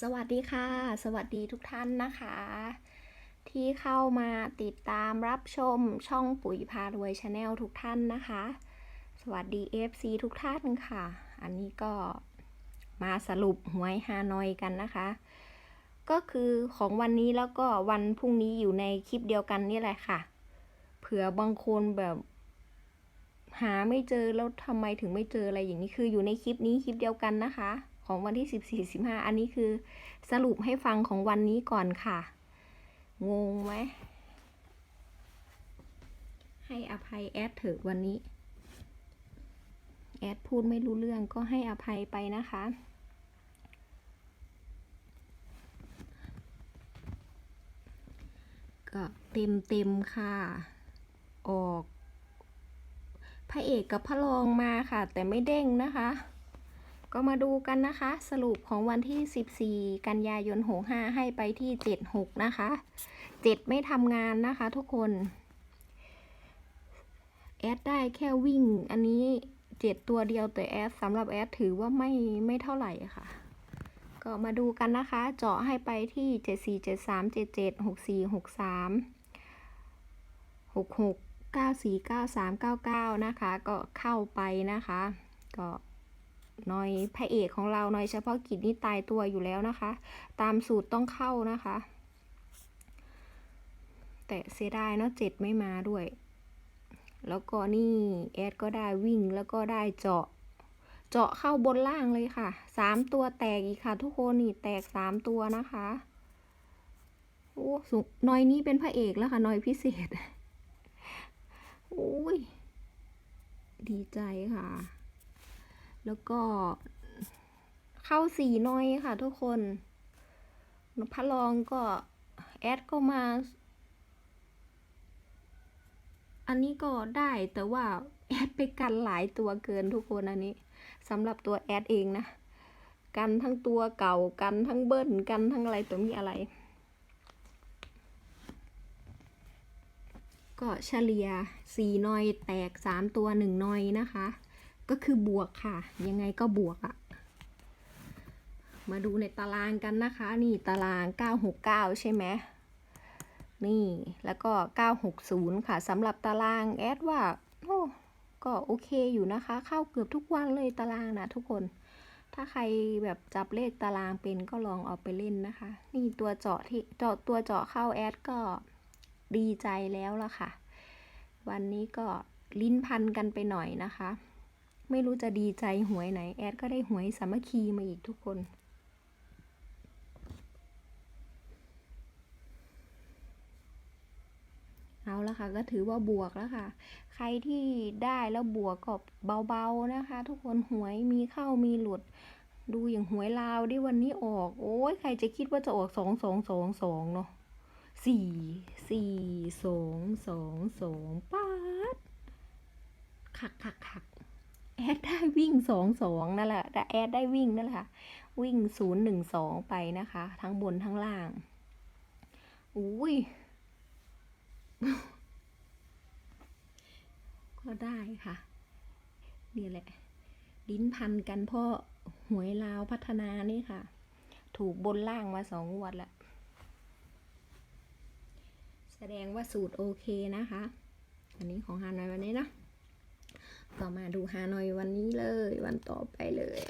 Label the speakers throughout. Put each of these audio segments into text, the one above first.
Speaker 1: สวัสดีค่ะ สวัสดีทุกท่านนะคะ ที่เข้ามาติดตามรับชมช่องปุ๋ยพารวยชาแนลทุกท่านนะคะ สวัสดี FC ทุกท่านค่ะ อันนี้ก็มาสรุปหวยฮานอยกันนะคะ ก็คือของวันนี้แล้วก็วันพรุ่งนี้อยู่ในคลิปเดียวกันนี่แหละค่ะ เผื่อบางคนแบบหาไม่เจอแล้วทำไมถึงไม่เจออะไรอย่างนี้คืออยู่ในคลิปนี้คลิปเดียวกันนะคะ ของวันที่ 14 15 อันนี้คือสรุปให้ฟังของวันนี้ก่อนค่ะ งงไหม ให้อภัยแอดเถิดวันนี้ แอดพูดไม่รู้เรื่องก็ให้อภัยไปนะคะ ก็เต็มเต็มค่ะ ออกพระเอกกับพระรองมาค่ะ แต่ไม่เด้งนะคะ ก็มาดูกันนะคะ สรุปของวันที่ 14 กันยายน 65 ให้ไปที่ 76 นะคะ 7 ไม่ทำงานนะคะทุกคน แอดได้แค่วิ่ง อันนี้ 7 ตัวเดียวแต่แอดสำหรับแอดถือว่าไม่ไม่เท่าไหร่ค่ะ ก็มาดูกันนะคะ เจาะให้ไปที่ 74 73 77 64 63 66 94 93 99 นะคะ ก็เข้าไปนะคะ ก็ หน่อยพระเอกของเราหน่อยเฉพาะกิจนี่ตายตัวอยู่แล้วนะคะ ตามสูตรต้องเข้านะคะ แต่เสียดายเนาะเจ็ดไม่มาด้วย แล้วก็นี่แอดก็ได้วิ่งแล้วก็ได้เจาะ เจาะเข้าบนล่างเลยค่ะสามตัวแตกอีกค่ะ ทุกคนนี่แตกสามตัวนะคะโอ้สุน่อยนี้เป็นพระเอกแล้วค่ะน่อยพิเศษโอ้ยดีใจค่ะ แล้วก็เข้าสีน้อยค่ะทุกคนพระรองก็แอดก็มา อันนี้ก็ได้แต่ว่าแอดไปกันหลายตัวเกินทุกคนอันนี้สำหรับตัวแอดเองนะ กันทั้งตัวเก่ากันทั้งเบิ้ลกันทั้งอะไรตัวมีอะไร ก็เฉลี่ยสี่นอยแตกสามตัวหนึ่งนอยนะคะ ก็คือบวกค่ะ ยังไงก็บวกอะมาดูในตารางกันนะคะ นี่ตาราง 969 ใช่ไหมนี่แล้วก็ 960 ค่ะสำหรับตารางแอดว่าโอ้ก็โอเคอยู่นะคะ เข้าเกือบทุกวันเลยตารางนะทุกคน ถ้าใครแบบจับเลขตารางเป็นก็ลองเอาไปเล่นนะคะ นี่ตัวเจาะที่เจาะตัวเจาะเข้าแอดก็ดีใจแล้วละค่ะ วันนี้ก็ลิ้นพันกันไปหน่อยนะคะ ไม่รู้จะดีใจหวยไหน แอดก็ได้หวยสามัคคีมาอีกทุกคน เอาละค่ะ ก็ถือว่าบวกแล้วค่ะ ใครที่ได้แล้วบวกก็เบาๆนะคะ ทุกคนหวยมีเข้ามีหลุด ดูอย่างหวยลาวที่วันนี้ออก โอ้ยใครจะคิดว่าจะออกสองสองสองสองเนาะสี่สี่สองสองสองป้าดขักขักขัก แอดได้วิ่งสองสองนั่นแหละแต่แอดได้วิ่งนั่นแหละค่ะ วิ่งศูนย์หนึ่งสองไปนะคะ ทั้งบนทั้งล่าง อุ้ย ก็ได้ค่ะ นี่แหละ ลิ้นพันกันเพราะหวยลาวพัฒนานี่ค่ะ ถูกบนล่างมาสองงวดแล้วแสดงว่าสูตรโอเคนะคะ อันนี้ของฮานอยวันนี้นะ ต่อมาดูฮานอยวันนี้เลยวันต่อไปเลย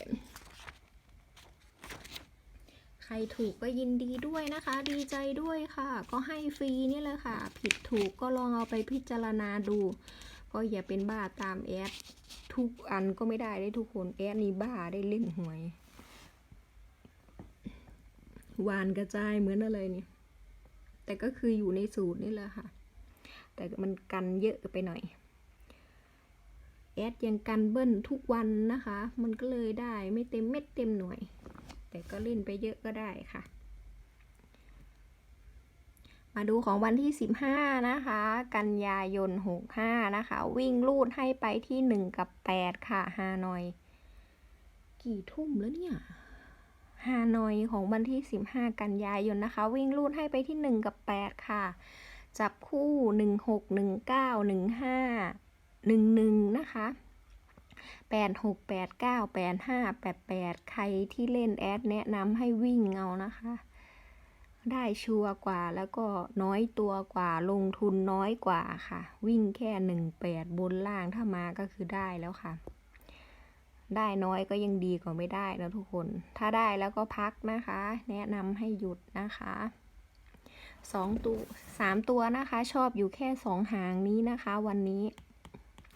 Speaker 1: ใครถูกก็ยินดีด้วยนะคะ ดีใจด้วยค่ะ ก็ให้ฟรีนี่แหละค่ะ ผิดถูกก็ลองเอาไปพิจารณาดู ก็อย่าเป็นบ้าตามแอดทุกอันก็ไม่ได้ได้ทุกคนแอดนี่บ้าได้เล่นหวยวานกระจายเหมือนอะไรนี่แต่ก็คืออยู่ในสูตรนี่แหละค่ะ แต่มันกันเยอะไปหน่อย แอดยังกันเบิ้ลทุกวันนะคะ มันก็เลยได้ไม่เต็มเม็ดเต็มหน่วย แต่ก็เล่นไปเยอะก็ได้ค่ะ มาดูของวันที่ 15 นะคะ กันยายน 65 นะคะ วิ่งลูดให้ไปที่ 1 กับ 8 ค่ะฮานอย กี่ทุ่มแล้วเนี่ยฮานอยของวันที่ 15 กันยายนนะคะ วิ่งลูดให้ไปที่ 1 กับ 8 ค่ะ จับคู่ 16 19 15 11นะคะแปดหกแปดเก้าแปดห้าแปดแปดใครที่เล่นแอดแนะนำให้วิ่งเอานะคะ ได้ชัวร์กว่าแล้วก็น้อยตัวกว่าลงทุนน้อยกว่าค่ะ วิ่งแค่หนึ่งแปดบนล่างถ้ามาก็คือได้แล้วค่ะ ได้น้อยก็ยังดีกว่าไม่ได้นะทุกคน ถ้าได้แล้วก็พักนะคะ แนะนำให้หยุดนะคะสองตัวสามตัวนะคะ ชอบอยู่แค่สองหางนี้นะคะ วันนี้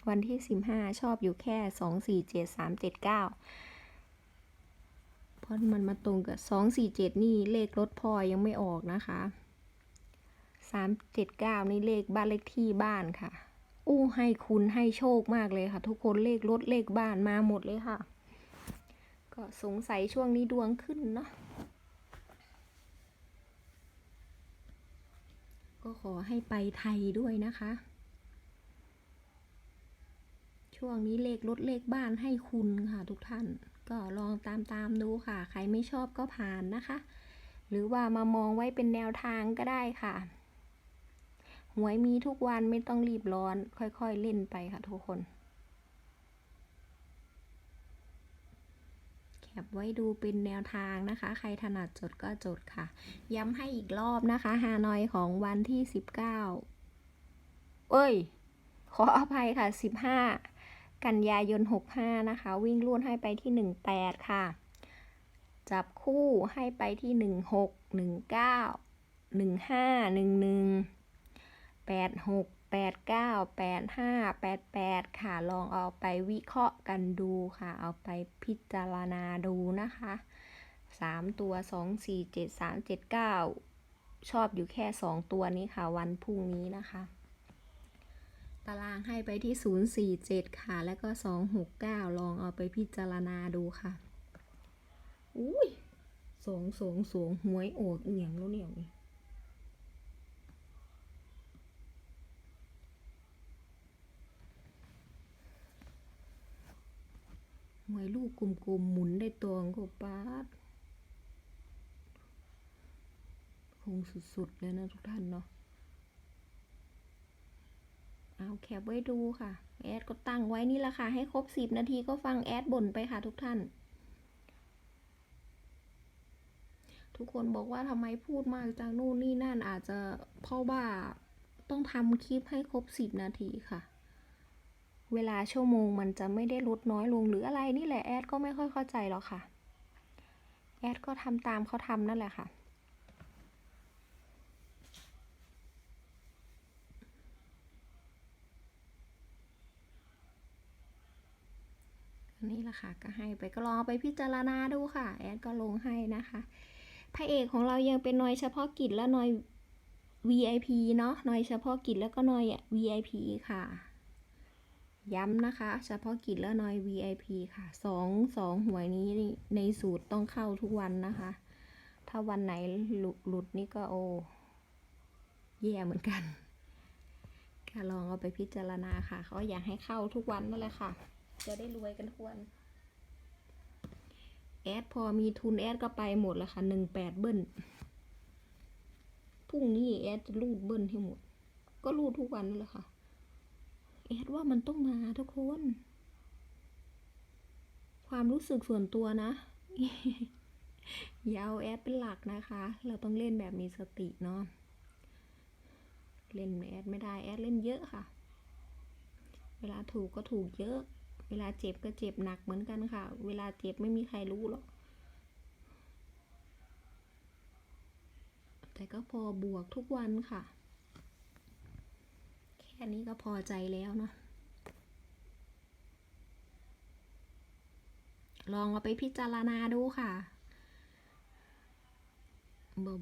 Speaker 1: วันที่สิบห้าชอบอยู่แค่สองสี่เจ็ดสามเจ็ดเก้าเพราะมันมาตรงกับสองสี่เจ็ดนี่เลขรถพอยังไม่ออกนะคะสามเจ็ดเก้านี่เลขบ้านเลขที่บ้านค่ะ อู้ให้คุณให้โชคมากเลยค่ะ ทุกคนเลขรถเลขบ้านมาหมดเลยค่ะ ก็สงสัยช่วงนี้ดวงขึ้นเนาะก็ขอให้ไปไทยด้วยนะคะ ช่วงนี้เลขรถเลขบ้านให้คุณค่ะทุกท่าน ก็ลองตามตามดูค่ะ ใครไม่ชอบก็ผ่านนะคะ หรือว่ามามองไว้เป็นแนวทางก็ได้ค่ะหวยมีทุกวันไม่ต้องรีบร้อน ค่อยๆเล่นไปค่ะทุกคนแคปไว้ดูเป็นแนวทางนะคะ ใครถนัดจดก็จดค่ะ ย้ำให้อีกรอบนะคะฮานอยของวันที่ 19 เอ้ย ขออภัยค่ะ 15 กันยายน 65 นะคะ วิ่งลุ่นให้ไปที่ 18 ค่ะ จับคู่ให้ไปที่ 16 19 15 11แปดหกแปดเก้าแปดห้าแปดแปดค่ะ ลองเอาไปวิเคราะห์กันดูค่ะ เอาไปพิจารณาดูนะคะสามตัวสองสี่เจ็ดสามเจ็ดเก้าชอบอยู่แค่สองตัวนี้ค่ะ วันพรุ่งนี้นะคะ ตารางให้ไปที่ศูนย์สี่เจ็ดค่ะ แล้วก็สองหกเก้าลองเอาไปพิจารณาดูค่ะ อุ้ยสองสองสองหวยโอดเอียงแล้วเนี่ยหวยลูกกลมๆหมุนได้ตัวงก็ปาดคงสุดๆเลยนะทุกท่านเนาะ เอาแคปไว้ดูค่ะ แอดก็ตั้งไว้นี่แหละค่ะ ให้ครบสิบนาทีก็ฟังแอดบ่นไปค่ะทุกท่าน ทุกคนบอกว่าทำไมพูดมากจังนู่นนี่นั่นอาจจะเพราะว่าต้องทำคลิปให้ครบสิบนาทีค่ะ เวลาชั่วโมงมันจะไม่ได้ลดน้อยลงหรืออะไรนี่แหละแอดก็ไม่ค่อยเข้าใจหรอกค่ะ แอดก็ทำตามเขาทำนั่นแหละค่ะ อันนี้ แหละค่ะ ก็ให้ไปก็ลองเอาไปพิจารณาดูค่ะ แอดก็ลงให้นะคะพระเอกของเรายังเป็นน่วยเฉพาะกิจและน่วย VIP เนาะน่วยเฉพาะกิจแล้วก็น่วย VIP ค่ะ ย้ำนะคะ เฉพาะกิจและนอย VIP ค่ะสองสองหวยนี้ในสูตรต้องเข้าทุกวันนะคะ ถ้าวันไหนหลุดหลุดนี่ก็โอ้แย่เหมือนกันค่ะลองเอาไปพิจารณาค่ะ เขาอยากให้เข้าทุกวันนั่นแหละค่ะ จะได้รวยกันทุกวันแอดพอมีทุนแอดก็ไปหมดแล้วค่ะหนึ่งแปดเบิ้ลพรุ่งนี้แอดจะรูดเบิ้ลให้หมด ก็รูดทุกวันนั่นแหละค่ะแอดว่ามันต้องมาทุกคน ความรู้สึกส่วนตัวนะอย่าเอาแอดเป็นหลักนะคะ เราต้องเล่นแบบมีสติเนาะเล่นแอดไม่ได้แอดเล่นเยอะค่ะ เวลาถูกก็ถูกเยอะ เวลาเจ็บก็เจ็บหนักเหมือนกันค่ะ เวลาเจ็บไม่มีใครรู้หรอก แต่ก็พอบวกทุกวันค่ะ แค่นี้ก็พอใจแล้วเนาะ ลองเอาไปพิจารณาดูค่ะ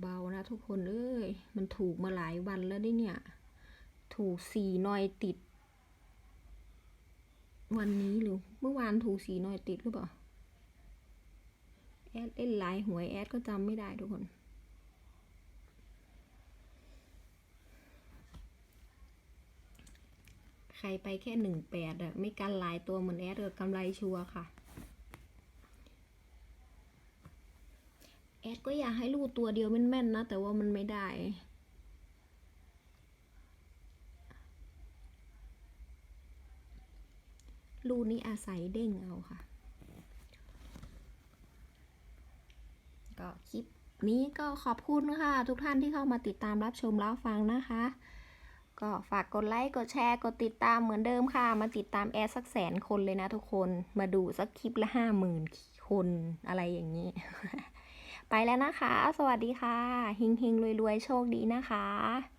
Speaker 1: เบาๆนะทุกคนเอ้ย มันถูกมาหลายวันแล้วดิเนี่ย ถูกสี่นอยติด วันนี้หรือเมื่อวานถูสีหน่อยติดหรือเปล่า แอดเล่นหลายหวยแอดก็จำไม่ได้ทุกคน ใครไปแค่หนึ่งแปดอะไม่กันหลายตัวเหมือนแอดเออกำไรชัวร์ค่ะ แอดก็อยากให้ลูกตัวเดียวแม่นๆนะ แต่ว่ามันไม่ได้ ล รู นี้อาศัยเด้งเอาค่ะ ก็คลิปนี้ก็ขอบคุณค่ะ ทุกท่านที่เข้ามาติดตามรับชมรับฟังนะคะ ก็ฝากกดไลค์กดแชร์กดติดตามเหมือนเดิมค่ะ มาติดตามแอร์สักแสนคนเลยนะทุกคนมาดูสักคลิปละห้าหมื่นคนอะไรอย่างนี้ ไปแล้วนะคะ สวัสดีค่ะ เฮงเฮงรวยๆโชคดีนะคะ